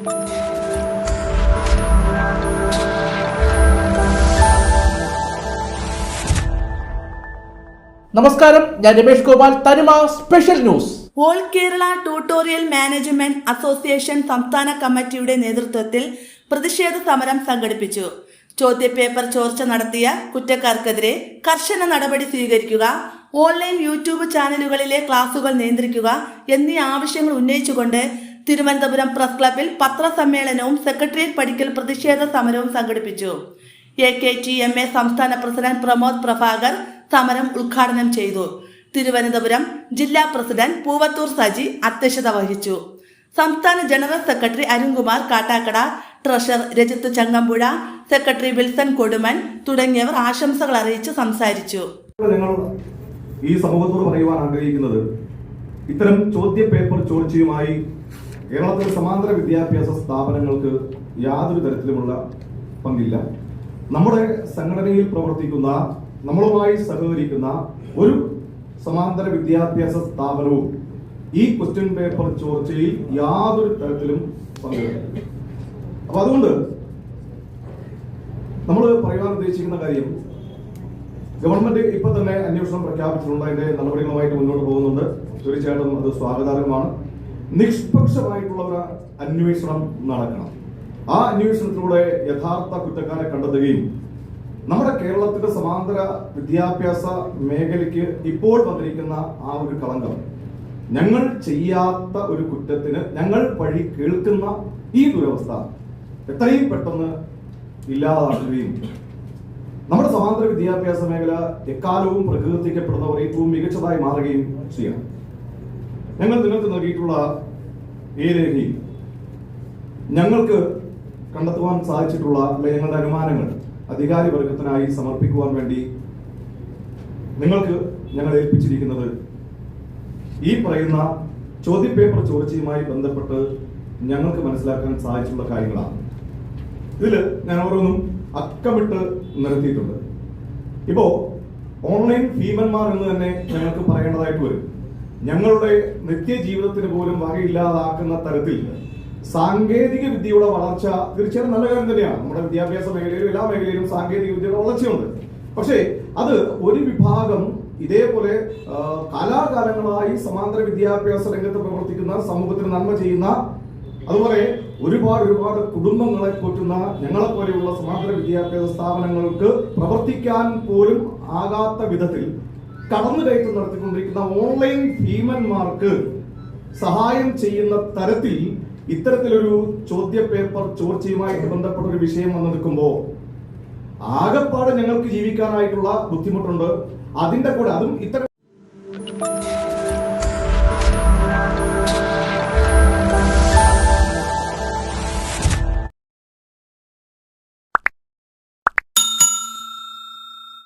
നമസ്കാരം ഞാൻ Ramesh Gopal Thanima special news. All Kerala tutorial management association സംസ്ഥാന കമ്മിറ്റിയുടെ നേതൃത്വത്തിൽ പ്രതിഷേധ സമരം സംഘടിപ്പിച്ചു. ചോദ്യപേപ്പർ ചോർച്ച നടത്തിയ കുറ്റക്കാർക്കെതിരെ കർശന നടപടി സ്വീകരിക്കുക ഓൺലൈൻ യൂട്യൂബ് ചാനലുകളിലെ ക്ലാസുകൾ നിയന്ത്രിക്കുക എന്നീ ആവശ്യങ്ങൾ ഉന്നയിച്ചുകൊണ്ട് തിരുവനന്തപുരം പ്രസ് ക്ലബിൽ പത്രസമ്മേളനവും സെക്രട്ടേറിയറ്റ് പടിക്കൽ പ്രതിഷേധ സമരവും സംഘടിപ്പിച്ചു. A K T M A സംസ്ഥാന പ്രസിഡന്റ് പ്രമോദ് പ്രഭാകർ സമരം ഉദ്ഘാടനം ചെയ്തു. തിരുവനന്തപുരം ജില്ലാ പ്രസിഡന്റ് പൂവത്തൂർ സജി അധ്യക്ഷത വഹിച്ചു. സംസ്ഥാന general secretary Arunkumar Kattakada treasurer Rajith Changampuzha secretary Wilson Kodumon തുടങ്ങിയവർ ആശംസകൾ അറിയിച്ച് സംസാരിച്ചു. ഈ സമൂഹത്തോട് പറയുവാൻ ആഗ്രഹിക്കുന്നത് ഇത്തരം ചോദ്യ പേപ്പർ ചോർച്ചയുമായി കേരളത്തിലെ സമാന്തര വിദ്യാഭ്യാസ സ്ഥാപനങ്ങൾക്ക് യാതൊരു തരത്തിലുമുള്ള പങ്കില്ല. നമ്മുടെ സംഘടനയിൽ പ്രവർത്തിക്കുന്ന നമ്മളുമായി സഹകരിക്കുന്ന ഒരു സമാന്തര വിദ്യാഭ്യാസ സ്ഥാപനവും ഈ ക്വസ്റ്റ്യൻ പേപ്പർ ചോർച്ചയിൽ യാതൊരു തരത്തിലും പങ്കില്ല അപ്പൊ അതുകൊണ്ട് നമ്മൾ പറയാൻ ഉദ്ദേശിക്കുന്ന കാര്യം ഗവൺമെന്റ് ഇപ്പൊ തന്നെ അന്വേഷണം പ്രഖ്യാപിച്ചിട്ടുണ്ട്. അതിന്റെ നടപടികളുമായിട്ട് മുന്നോട്ട് പോകുന്നുണ്ട്. തീർച്ചയായിട്ടും അത് സ്വാഗതാർഹമാണ്. നിഷ്പക്ഷമായിട്ടുള്ള ഒരു അന്വേഷണം നടക്കണം. ആ അന്വേഷണത്തിലൂടെ യഥാർത്ഥ കുറ്റക്കാരെ കണ്ടെത്തുകയും നമ്മുടെ കേരളത്തിന്റെ സമാന്തര വിദ്യാഭ്യാസ മേഖലയ്ക്ക് ഇപ്പോൾ വന്നിരിക്കുന്ന ആ ഒരു കളങ്കം. ഞങ്ങൾ ചെയ്യാത്ത ഒരു കുറ്റത്തിന് ഞങ്ങൾ വഴി കേൾക്കുന്ന ഈ ദുരവസ്ഥ എത്രയും പെട്ടെന്ന് ഇല്ലാതാക്കുകയും നമ്മുടെ സമാന്തര വിദ്യാഭ്യാസ മേഖല എക്കാലവും പ്രകീർത്തിക്കപ്പെടുന്നവർ ഏറ്റവും മികച്ചതായി മാറുകയും ചെയ്യണം. ഞങ്ങൾ നിങ്ങൾക്ക് നൽകിയിട്ടുള്ള ഈ രേഖയിൽ ഞങ്ങൾക്ക് കണ്ടെത്തുവാൻ സാധിച്ചിട്ടുള്ള ഞങ്ങളുടെ അനുമാനങ്ങൾ അധികാരി വർഗത്തിനായി സമർപ്പിക്കുവാൻ വേണ്ടി നിങ്ങൾക്ക് ഞങ്ങൾ ഏൽപ്പിച്ചിരിക്കുന്നത് ഈ പറയുന്ന ചോദ്യപേപ്പർ ചോർച്ചയുമായി ബന്ധപ്പെട്ട് ഞങ്ങൾക്ക് മനസ്സിലാക്കാൻ സാധിച്ചിട്ടുള്ള കാര്യങ്ങളാണ്. ഇതിൽ ഞാൻ ഓരോന്നും അക്കമിട്ട് നിർത്തിയിട്ടുണ്ട്. ഇപ്പോ ഓൺലൈൻ ഭീമന്മാർ എന്ന് തന്നെ ഞങ്ങൾക്ക് പറയേണ്ടതായിട്ട് വരും. ഞങ്ങളുടെ നിത്യജീവിതത്തിന് പോലും വകയില്ലാതാക്കുന്ന തരത്തിൽ സാങ്കേതിക വിദ്യയുടെ വളർച്ച തീർച്ചയായും നല്ല കാര്യം തന്നെയാണ്. നമ്മുടെ വിദ്യാഭ്യാസ മേഖലയിലും എല്ലാ മേഖലയിലും സാങ്കേതിക വിദ്യയുടെ വളർച്ചയുണ്ട്. പക്ഷേ അത് ഒരു വിഭാഗം ഇതേപോലെ കലാകാലങ്ങളായി സമാന്തര വിദ്യാഭ്യാസ രംഗത്ത് പ്രവർത്തിക്കുന്ന സമൂഹത്തിന് നന്മ ചെയ്യുന്ന അതുപോലെ ഒരുപാട് ഒരുപാട് കുടുംബങ്ങളെ പോറ്റുന്ന ഞങ്ങളെ പോലെയുള്ള സമാന്തര വിദ്യാഭ്യാസ സ്ഥാപനങ്ങൾക്ക് പ്രവർത്തിക്കാൻ പോലും ആകാത്ത വിധത്തിൽ കടന്നുകയറ്റം നടത്തിക്കൊണ്ടിരിക്കുന്ന ഓൺലൈൻ ഭീമന്മാർക്ക് സഹായം ചെയ്യുന്ന തരത്തിൽ ഇത്തരത്തിലൊരു ചോദ്യ പേപ്പർ ചോർച്ചയുമായിട്ട് ബന്ധപ്പെട്ട ഒരു വിഷയം വന്നു നിൽക്കുമ്പോൾ ആകെപ്പാട് ഞങ്ങൾക്ക് ജീവിക്കാനായിട്ടുള്ള ബുദ്ധിമുട്ടുണ്ട്. അതിന്റെ കൂടെ അതും ഇത്തരം